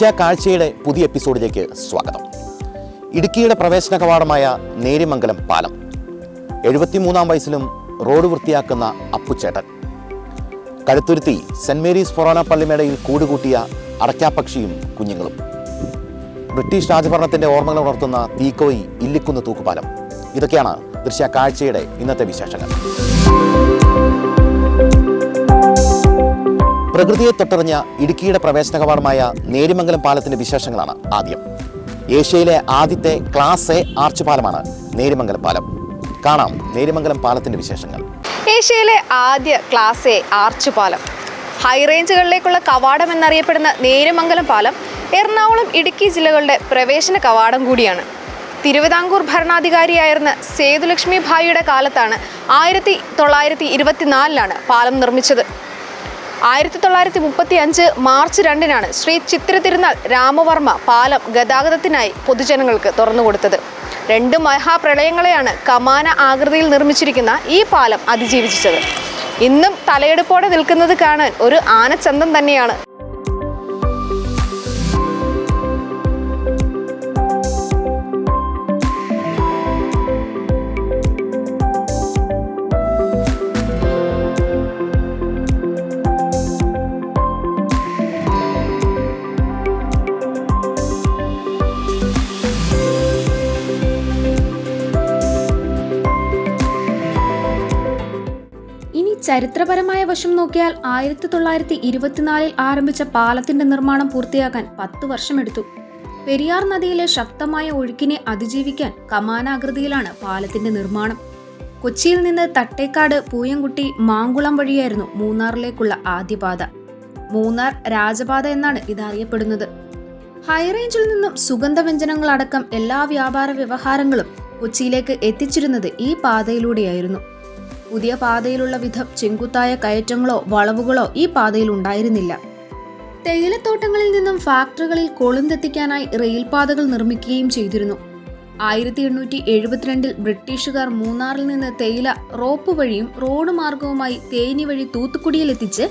ദൃശ്യ കാഴ്ചയുടെ പുതിയ എപ്പിസോഡിലേക്ക് സ്വാഗതം. ഇടുക്കിയുടെ പ്രവേശന കവാടമായ നേരിമംഗലം പാലം. എഴുപത്തിമൂന്നാം വയസ്സിലും റോഡ് വൃത്തിയാക്കുന്ന അപ്പുച്ചേട്ടൻ. കഴുത്തുരുത്തി സെന്റ് മേരീസ് ഫൊറോന പള്ളിമേടയിൽ കൂടുകൂട്ടിയ അടയ്ക്കാപ്പക്ഷിയും കുഞ്ഞുങ്ങളും. ബ്രിട്ടീഷ് രാജഭരണത്തിന്റെ ഓർമ്മകൾ ഉണർത്തുന്ന തീക്കോയി ഇല്ലിക്കുന്ന് തൂക്കുപാലം. ഇതൊക്കെയാണ് ദൃശ്യ കാഴ്ചയുടെ ഇന്നത്തെ വിശേഷങ്ങൾ. പ്രകൃതിയെ തൊട്ടറിഞ്ഞ ഇടുക്കിയുടെ പ്രവേശന കവാടമായ നേരിമംഗലം പാലത്തിന്റെ വിശേഷങ്ങളാണ് ആദ്യം. ഏഷ്യയിലെ ആദ്യത്തെ ക്ലാസ് എ ആർച്ച് പാലമാണ് നേരിമംഗലം പാലം. കാണാം നേരിമംഗലം പാലത്തിന്റെ വിശേഷങ്ങൾ. ഏഷ്യയിലെ ആദ്യ ക്ലാസ് എ ആർച്ച് പാലം. ഹൈറേഞ്ചുകളിലേക്കുള്ള കവാടം എന്നറിയപ്പെടുന്ന നേരിമംഗലം പാലം എറണാകുളം ഇടുക്കി ജില്ലകളുടെ പ്രവേശന കവാടം കൂടിയാണ്. തിരുവിതാംകൂർ ഭരണാധികാരിയായിരുന്ന സേതുലക്ഷ്മി ഭായിയുടെ കാലത്താണ് ആയിരത്തി തൊള്ളായിരത്തി ഇരുപത്തിനാലിലാണ് പാലം നിർമ്മിച്ചത്. ആയിരത്തി തൊള്ളായിരത്തി മുപ്പത്തി അഞ്ച് മാർച്ച് രണ്ടിനാണ് ശ്രീ ചിത്ര തിരുനാൾ രാമവർമ്മ പാലം ഗതാഗതത്തിനായി പൊതുജനങ്ങൾക്ക് തുറന്നുകൊടുത്തത്. രണ്ട് മഹാപ്രളയങ്ങളെയാണ് കമാന ആകൃതിയിൽ നിർമ്മിച്ചിരിക്കുന്ന ഈ പാലം അതിജീവിച്ചത്. ഇന്നും തലയെടുപ്പോടെ നിൽക്കുന്നത് കാണാൻ ഒരു ആനച്ചന്തം തന്നെയാണ്. ചരിത്രപരമായ വശം നോക്കിയാൽ ആയിരത്തി തൊള്ളായിരത്തി ഇരുപത്തിനാലിൽ ആരംഭിച്ച പാലത്തിന്റെ നിർമ്മാണം പൂർത്തിയാക്കാൻ പത്തു വർഷമെടുത്തു. പെരിയാർ നദിയിലെ ശക്തമായ ഒഴുക്കിനെ അതിജീവിക്കാൻ കമാനാകൃതിയിലാണ് പാലത്തിന്റെ നിർമ്മാണം. കൊച്ചിയിൽ നിന്ന് തട്ടേക്കാട് പൂയംകുട്ടി മാങ്കുളം വഴിയായിരുന്നു മൂന്നാറിലേക്കുള്ള ആദ്യപാത മൂന്നാർ രാജപാത എന്നാണ് ഇത് അറിയപ്പെടുന്നത് ഹൈറേഞ്ചിൽ നിന്നും സുഗന്ധവ്യഞ്ജനങ്ങളടക്കം എല്ലാ വ്യാപാര വ്യവഹാരങ്ങളും കൊച്ചിയിലേക്ക് എത്തിച്ചിരുന്നത് ഈ പാതയിലൂടെയായിരുന്നു. പുതിയ പാതയിലുള്ള വിധം ചെങ്കുത്തായ കയറ്റങ്ങളോ വളവുകളോ ഈ പാതയിൽ ഉണ്ടായിരുന്നില്ല. തേയിലത്തോട്ടങ്ങളിൽ നിന്നും ഫാക്ടറികളിൽ കൊളുന്തെത്തിക്കാനായി റെയിൽപാതകൾ നിർമ്മിക്കുകയും ചെയ്തിരുന്നു. ആയിരത്തി എണ്ണൂറ്റി എഴുപത്തിരണ്ടിൽ ബ്രിട്ടീഷുകാർ മൂന്നാറിൽ നിന്ന് തേയില റോപ്പ് വഴിയും റോഡ് മാർഗവുമായി തേനി വഴി തൂത്തുക്കുടിയിലെത്തിച്ച്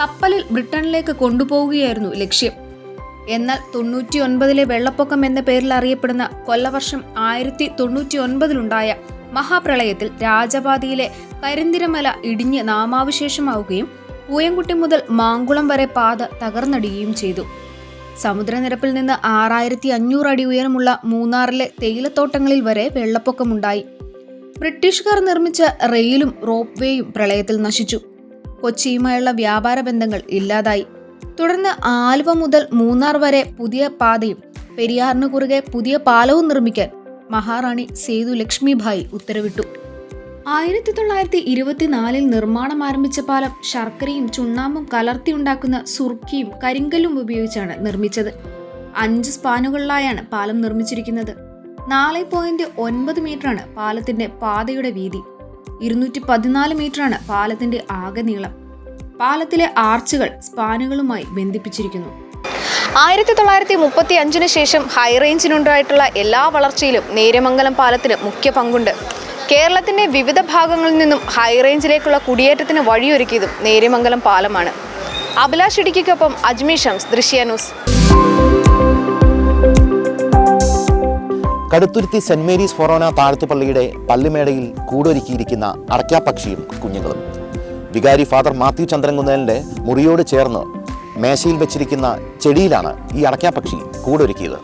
കപ്പലിൽ ബ്രിട്ടനിലേക്ക് കൊണ്ടുപോവുകയായിരുന്നു ലക്ഷ്യം. എന്നാൽ തൊണ്ണൂറ്റി ഒൻപതിലെ വെള്ളപ്പൊക്കം എന്ന പേരിൽ അറിയപ്പെടുന്ന കൊല്ലവർഷം ആയിരത്തി തൊണ്ണൂറ്റി ഒൻപതിലുണ്ടായ മഹാപ്രളയത്തിൽ രാജപാതിയിലെ കരിന്തിരമല ഇടിഞ്ഞ് നാമാവശേഷമാവുകയും പൂയംകുട്ടി മുതൽ മാങ്കുളം വരെ പാത തകർന്നടിയുകയും ചെയ്തു. സമുദ്രനിരപ്പിൽ നിന്ന് ആറായിരത്തി അഞ്ഞൂറ് അടി ഉയരമുള്ള മൂന്നാറിലെ തേയിലത്തോട്ടങ്ങളിൽ വരെ വെള്ളപ്പൊക്കമുണ്ടായി. ബ്രിട്ടീഷുകാർ നിർമ്മിച്ച റെയിലും റോപ്പ് വേയും പ്രളയത്തിൽ നശിച്ചു. കൊച്ചിയുമായുള്ള വ്യാപാര ബന്ധങ്ങൾ ഇല്ലാതായി. തുടർന്ന് ആലുവ മുതൽ മൂന്നാർ വരെ പുതിയ പാതയും പെരിയാറിന് കുറുകെ പുതിയ പാലവും നിർമ്മിക്കാൻ മഹാറാണി സേതു ലക്ഷ്മിഭായ് ഉത്തരവിട്ടു. ആയിരത്തി തൊള്ളായിരത്തി ഇരുപത്തിനാലിൽ നിർമ്മാണം ആരംഭിച്ച പാലം ശർക്കരയും ചുണ്ണാമ്പും കലർത്തിയുണ്ടാക്കുന്ന സുർക്കിയും കരിങ്കല്ലും ഉപയോഗിച്ചാണ് നിർമ്മിച്ചത്. അഞ്ച് സ്പാനുകളിലായാണ് പാലം നിർമ്മിച്ചിരിക്കുന്നത്. നാല് പോയിന്റ് ഒൻപത് മീറ്ററാണ് പാലത്തിന്റെ പാതയുടെ വീതി. ഇരുന്നൂറ്റി പതിനാല് മീറ്ററാണ് പാലത്തിന്റെ ആകെ നീളം. പാലത്തിലെ ആർച്ചുകൾ സ്പാനുകളുമായി ബന്ധിപ്പിച്ചിരിക്കുന്നു. ആയിരത്തി തൊള്ളായിരത്തി മുപ്പത്തി അഞ്ചിന് ശേഷം ഹൈറേഞ്ചിനുണ്ടായിട്ടുള്ള എല്ലാ വളർച്ചയിലും നേരമംഗലം പാലത്തിന് മുഖ്യ പങ്കുണ്ട്. കേരളത്തിന്റെ വിവിധ ഭാഗങ്ങളിൽ നിന്നും ഹൈറേഞ്ചിലേക്കുള്ള കുടിയേറ്റത്തിന് വഴിയൊരുക്കിയതും നേരമംഗലം പാലമാണ്. Abhilash ഇടുക്കിക്കൊപ്പം Ajmi Shams Drishya news. Kaduthuruthy saint Mary's forane താഴ്ത്തുപള്ളിയുടെ പള്ളിമേടയിൽ കൂടൊരുക്കിയിരിക്കുന്ന അടയ്ക്കാപ്പക്ഷിയും കുഞ്ഞുങ്ങളും. വികാരി ഫാദർ മാത്യു ചന്ദ്രൻകുന്നേലിന്റെ മുറിയോട് ചേർന്ന് മേശയിൽ വെച്ചിരിക്കുന്ന ചെടിയിലാണ് ഈ അടയ്ക്കാപ്പക്ഷി കൂടൊരുക്കിയത്.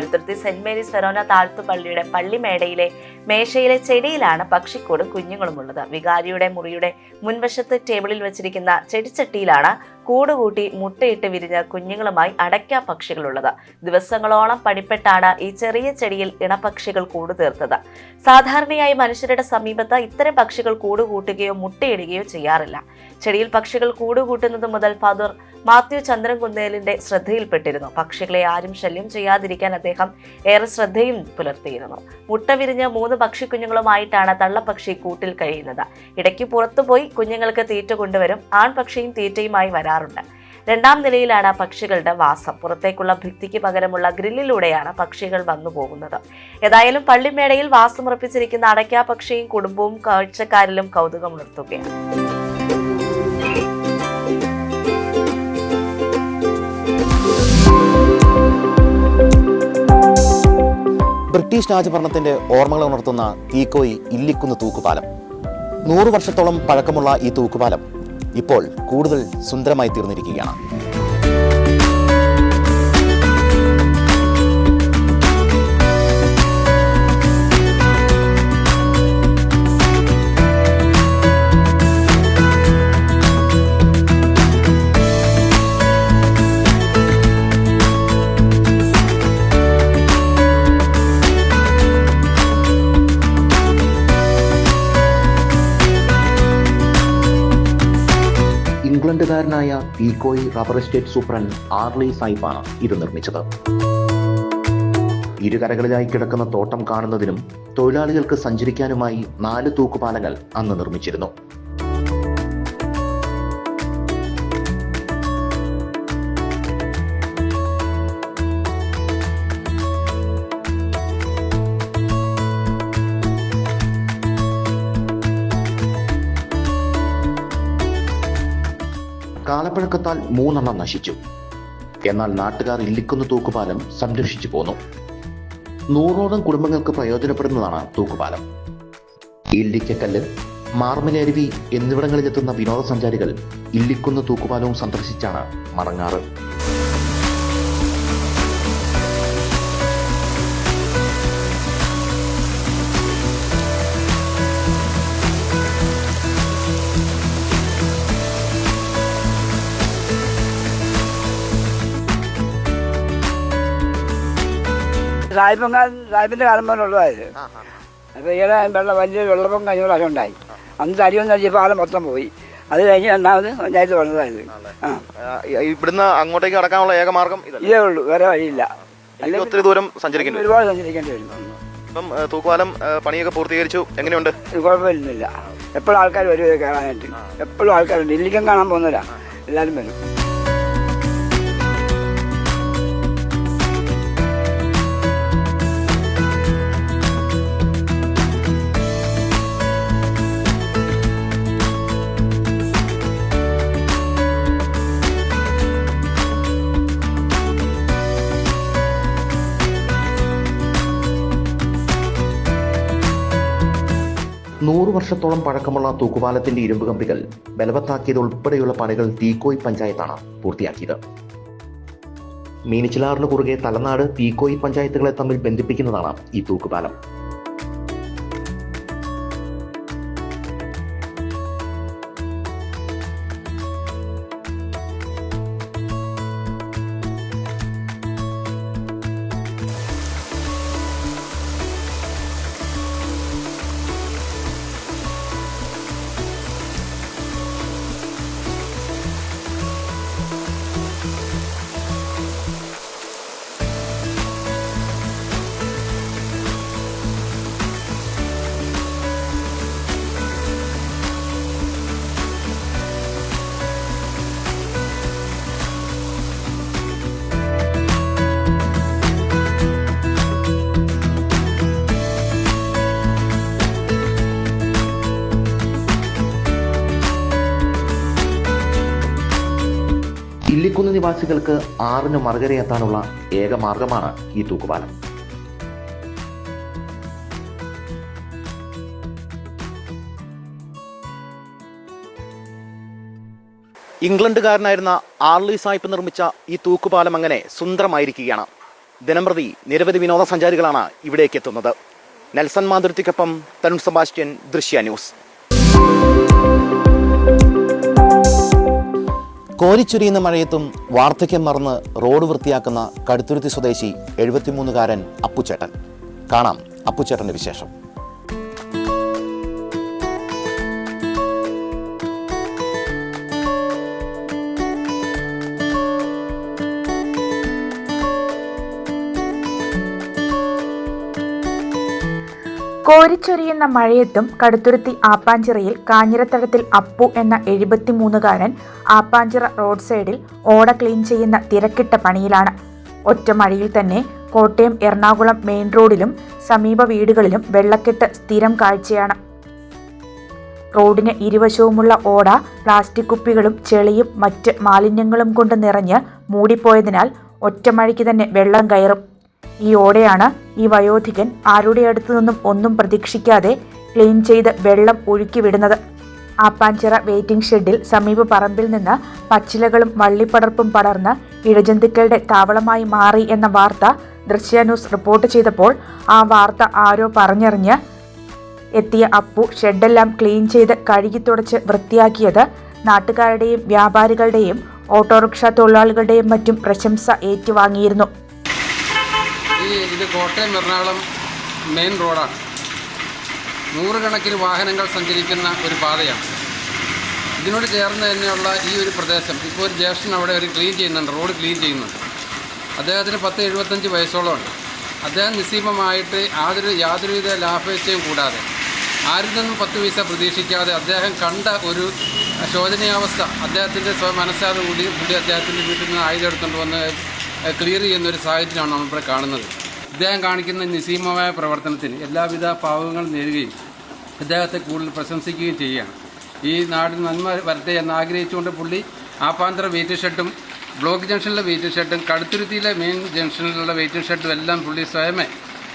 കടുത്തുരുത്തി സെന്റ് മേരീസ് ഫെറോന താഴ്ത്തുപള്ളിയുടെ പള്ളിമേടയിലെ മേശയിലെ ചെടിയിലാണ് പക്ഷിക്കൂടും കുഞ്ഞുങ്ങളുമുള്ളത്. വികാരിയുടെ മുറിയുടെ മുൻവശത്ത് ടേബിളിൽ വെച്ചിരിക്കുന്ന ചെടിച്ചട്ടിയിലാണ് കൂടുകൂട്ടി മുട്ടയിട്ട് വിരിഞ്ഞ കുഞ്ഞുങ്ങളുമായി അടയ്ക്ക പക്ഷികളുള്ളത്. ദിവസങ്ങളോളം പണിപ്പെട്ടാണ് ഈ ചെറിയ ചെടിയിൽ ഇണപക്ഷികൾ കൂട് തീർത്തത്. സാധാരണയായി മനുഷ്യരുടെ സമീപത്ത് ഇത്തരം പക്ഷികൾ കൂടുകൂട്ടുകയോ മുട്ടയിടുകയോ ചെയ്യാറില്ല. ചെടിയിൽ പക്ഷികൾ കൂടുകൂട്ടുന്നത് മുതൽ ഫാദർ മാത്യു ചന്ദ്രൻ കുന്നേലിന്റെ ശ്രദ്ധയിൽപ്പെട്ടിരുന്നു. പക്ഷികളെ ആരും ശല്യം ചെയ്യാതിരിക്കാൻ അദ്ദേഹം ഏറെ ശ്രദ്ധയും പുലർത്തിയിരുന്നു. മുട്ട വിരിഞ്ഞ മൂന്ന് പക്ഷിക്കുഞ്ഞുങ്ങളുമായിട്ടാണ് തള്ളപ്പക്ഷി കൂട്ടിൽ കഴിയുന്നത്. ഇടയ്ക്ക് പുറത്തുപോയി കുഞ്ഞുങ്ങൾക്ക് തീറ്റ കൊണ്ടുവരും. ആൺപക്ഷിയും തീറ്റയുമായി വരാറുണ്ട്. രണ്ടാം നിലയിലാണ് പക്ഷികളുടെ വാസം. പുറത്തേക്കുള്ള ഭിത്തിക്ക് പകരമുള്ള ഗ്രില്ലിലൂടെയാണ് പക്ഷികൾ വന്നു പോകുന്നത്. ഏതായാലും പള്ളിമേടയിൽ വാസമുറപ്പിച്ചിരിക്കുന്ന അടയ്ക്കാ പക്ഷിയും കുടുംബവും കാഴ്ചക്കാരിലും കൗതുകമുണർത്തുകയാണ് ബ്രിട്ടീഷ് രാജഭരണത്തിന്റെ ഓർമ്മകൾ ഉണർത്തുന്ന തീക്കോയി ഇല്ലിക്കുന്ന് തൂക്കുപാലം. നൂറ് വർഷത്തോളം പഴക്കമുള്ള ഈ തൂക്കുപാലം ഇപ്പോൾ കൂടുതൽ സുന്ദരമായി തീർന്നിരിക്കുകയാണ് തീക്കോയി റബ്ബർ എസ്റ്റേറ്റ് സൂപ്രണ്ട് ആർലി സായിപ്പാണ് ഇത് നിർമ്മിച്ചത്. ഇരുകരകളിലായി കിടക്കുന്ന തോട്ടം കാണുന്നതിനും തൊഴിലാളികൾക്ക് സഞ്ചരിക്കാനുമായി നാല് തൂക്കുപാലങ്ങൾ അന്ന് നിർമ്മിച്ചിരുന്നു. കാലപ്പഴക്കത്താൽ മൂന്നെണ്ണം നശിച്ചു. എന്നാൽ നാട്ടുകാർ ഇല്ലിക്കുന്ന തൂക്കുപാലം സംരക്ഷിച്ചു പോന്നു. നൂറോളം കുടുംബങ്ങൾക്ക് പ്രയോജനപ്പെടുന്നതാണ് തൂക്കുപാലം. ഇല്ലിക്കക്കല്ല് മാർമലരുവി എന്നിവിടങ്ങളിലെത്തുന്ന വിനോദസഞ്ചാരികൾ ഇല്ലിക്കുന്ന തൂക്കുപാലവും സന്ദർശിച്ചാണ് മടങ്ങാറ്. സായിപ്പം സാഹിബിന്റെ കാലം പോലെ ഉള്ളതായത്. അപ്പൊ ഈയിടെ വെള്ളം വലിയ വെള്ളപ്പം കഴിഞ്ഞ പ്രാവശ്യം ഉണ്ടായി. അന്ന് തരിയൊന്നും അടിച്ച പാലം മൊത്തം പോയി. അത് കഴിഞ്ഞ് രണ്ടാമത് പഞ്ചായത്ത് വന്നതായത്. ഇവിടുന്ന് അങ്ങോട്ടേക്ക് കടക്കാനുള്ള ഏക മാർഗം ഇതേ ഉള്ളൂ വേറെ വഴിയില്ല. അല്ലെങ്കിൽ ഒത്തിരി ദൂരം സഞ്ചരിക്കേണ്ടി വരും. ഒരുപാട് സഞ്ചരിക്കേണ്ടി വരും. ഇപ്പം തൂക്കുപാലം പണിയൊക്കെ പൂർത്തീകരിച്ചു. എങ്ങനെയുണ്ട്? കുഴപ്പമില്ല എപ്പോഴും ആൾക്കാർ വരും കയറാനായിട്ട് എപ്പോഴും ആൾക്കാരുണ്ട്. ഇല്ലിക്കം കാണാൻ പോകുന്നില്ല എല്ലാവരും വരും. നൂറ് വർഷത്തോളം പഴക്കമുള്ള തൂക്കുപാലത്തിന്റെ ഇരുമ്പ് കമ്പികൾ ബലവത്താക്കിയത് ഉൾപ്പെടെയുള്ള പണികൾ തീക്കോയ് പഞ്ചായത്താണ് പൂർത്തിയാക്കിയത്. മീനച്ചിലാറിന് കുറുകെ തലനാട് തീക്കോയി പഞ്ചായത്തുകളെ തമ്മിൽ ബന്ധിപ്പിക്കുന്നതാണ് ഈ തൂക്കുപാലം. ഇല്ലിക്കുന്ന് നിവാസികൾക്ക് ആറിന് മറുകരയെത്താനുള്ള ഏക മാർഗമാണ് ഈ തൂക്കുപാലം. ഇംഗ്ലണ്ടുകാരനായിരുന്ന ആർലി സായിപ്പ് നിർമ്മിച്ച ഈ തൂക്കുപാലം അങ്ങനെ സുന്ദരമായിരിക്കുകയാണ്. ദിനംപ്രതി നിരവധി വിനോദസഞ്ചാരികളാണ് ഇവിടേക്ക് എത്തുന്നത് നെൽസൺ മാതുരത്തിക്കൊപ്പം തരുൺ സെബാസ്റ്റ്യൻ ദൃശ്യ ന്യൂസ്. കോരിച്ചൊരിയുന്ന മഴയത്തും വാർദ്ധക്യം മറന്ന് റോഡ് വൃത്തിയാക്കുന്ന കടുത്തുരുത്തി സ്വദേശി എഴുപത്തിമൂന്നുകാരൻ അപ്പുചേട്ടൻ. കാണാം അപ്പുചേട്ടന്റെ വിശേഷം. കോരിച്ചൊരിയുന്ന മഴയത്തും കടുത്തുരുത്തി ആപ്പാഞ്ചിറയിൽ കാഞ്ഞിരത്തടത്തിൽ അപ്പു എന്ന എഴുപത്തിമൂന്നുകാരൻ ആപ്പാഞ്ചിറ റോഡ് സൈഡിൽ ഓട ക്ലീൻ ചെയ്യുന്ന തിരക്കിട്ട പണിയിലാണ്. ഒറ്റ മഴയിൽ തന്നെ കോട്ടയം എറണാകുളം മെയിൻ റോഡിലും സമീപ വീടുകളിലും വെള്ളക്കെട്ട് സ്ഥിരം കാഴ്ചയാണ്. റോഡിന് ഇരുവശവുമുള്ള ഓട പ്ലാസ്റ്റിക് കുപ്പികളും ചെളിയും മറ്റ് മാലിന്യങ്ങളും കൊണ്ട് നിറഞ്ഞ് മൂടിപ്പോയതിനാൽ ഒറ്റമഴയ്ക്ക് തന്നെ വെള്ളം കയറും. ഈ ഈ വയോധികൻ ആരുടെ അടുത്തു നിന്നും ഒന്നും പ്രതീക്ഷിക്കാതെ ക്ലീൻ ചെയ്ത് വെള്ളം ഒഴുക്കി വിടുന്നത് ആപ്പാഞ്ചിറ വെയിറ്റിംഗ് ഷെഡിൽ സമീപ പറമ്പിൽ നിന്ന് പച്ചിലകളും വള്ളിപ്പടർപ്പും പടർന്ന് ഇഴജന്തുക്കളുടെ താവളമായി മാറി എന്ന വാർത്ത ദൃശ്യ ന്യൂസ് റിപ്പോർട്ട് ചെയ്തപ്പോൾ ആ വാർത്ത ആരോ പറഞ്ഞറിഞ്ഞ് എത്തിയ അപ്പു ഷെഡെല്ലാം ക്ലീൻ ചെയ്ത് കഴുകി തുടച്ച് വൃത്തിയാക്കിയത് നാട്ടുകാരുടെയും വ്യാപാരികളുടെയും ഓട്ടോറിക്ഷ തൊഴിലാളികളുടെയും മറ്റും പ്രശംസ ഏറ്റുവാങ്ങിയിരുന്നു. ഈ ഇത് കോട്ടയം എറണാകുളം മെയിൻ റോഡാണ് നൂറുകണക്കിന് വാഹനങ്ങൾ സഞ്ചരിക്കുന്ന ഒരു പാതയാണ്. ഇതിനോട് ചേർന്ന് തന്നെയുള്ള ഈ ഒരു പ്രദേശം ഇപ്പോൾ ഒരു ജ്യേഷ്ഠൻ അവിടെ ഒരു ക്ലീൻ ചെയ്യുന്നുണ്ട് റോഡ് ക്ലീൻ ചെയ്യുന്നുണ്ട്. അദ്ദേഹത്തിന് പത്ത് എഴുപത്തഞ്ച് വയസ്സോളമുണ്ട് അദ്ദേഹം നിസ്സീമമായിട്ട് യാതൊരു യാതൊരുവിധ ലാഭേച്ഛയും കൂടാതെ ആരിൽ നിന്നും പത്ത് പൈസ പ്രതീക്ഷിക്കാതെ അദ്ദേഹം കണ്ട ഒരു ശോചനീയാവസ്ഥ അദ്ദേഹത്തിന്റെ മനസ്സാതെ കൂടി കൂടി അദ്ദേഹത്തിന്റെ വീട്ടിൽ നിന്ന് ആയുധം എടുത്തുകൊണ്ട് വന്ന് ക്ലിയർ ചെയ്യുന്ന ഒരു സാഹചര്യമാണ് നമ്മളിവിടെ കാണുന്നത്. ഇദ്ദേഹം കാണിക്കുന്ന നിസീമമായ പ്രവർത്തനത്തിന് എല്ലാവിധ പാവങ്ങളും നേരുകയും അദ്ദേഹത്തെ കൂടുതൽ പ്രശംസിക്കുകയും ചെയ്യുകയാണ്. ഈ നാടിന് നന്മ വരട്ടെ എന്ന് ആഗ്രഹിച്ചുകൊണ്ട് പുള്ളി ആപ്പാന്തര വെയിറ്റ് ഷെഡും ബ്ലോക്ക് ജംഗ്ഷനിലെ വെയിറ്റ് ഷെഡും കടുത്തുരുത്തിയിലെ മെയിൻ ജംഗ്ഷനിലുള്ള വെയിറ്റ് ഷെഡും എല്ലാം പുള്ളി സ്വയമേ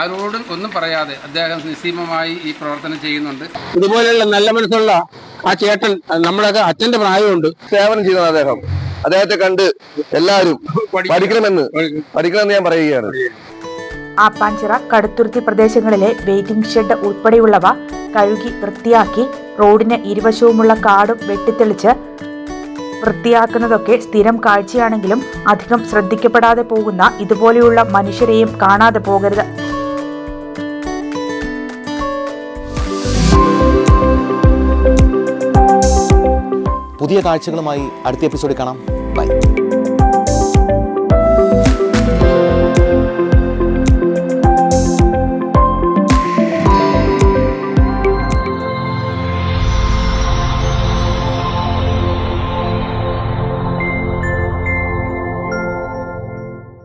ആരോടും ഒന്നും പറയാതെ അദ്ദേഹം നിസീമമായി ഈ പ്രവർത്തനം ചെയ്യുന്നുണ്ട്. ഇതുപോലെയുള്ള നല്ല മനസ്സുള്ള ആ ചേട്ടൻ നമ്മളൊക്കെ അച്ഛന്റെ പ്രായമുണ്ട്. സേവനം ചെയ്യുന്ന അദ്ദേഹം. അദ്ദേഹത്തെ കണ്ട് എല്ലാവരും പഠിക്കണമെന്ന് പഠിക്കണമെന്ന് ഞാൻ പറയുകയാണ്. ആപ്പാഞ്ചിറ കടുത്തുരുത്തി പ്രദേശങ്ങളിലെ വെയിറ്റിംഗ് ഷെഡ് ഉൾപ്പെടെയുള്ളവ കഴുകി വൃത്തിയാക്കി റോഡിന് ഇരുവശവുമുള്ള കാടും വെട്ടിത്തെളിച്ച് വൃത്തിയാക്കുന്നതൊക്കെ സ്ഥിരം കാഴ്ചയാണെങ്കിലും അധികം ശ്രദ്ധിക്കപ്പെടാതെ പോകുന്ന ഇതുപോലെയുള്ള മനുഷ്യരെയും കാണാതെ പോകരുത്. പുതിയ കാഴ്ചകളുമായി അടുത്ത എപ്പിസോഡിൽ കാണാം. ബൈ.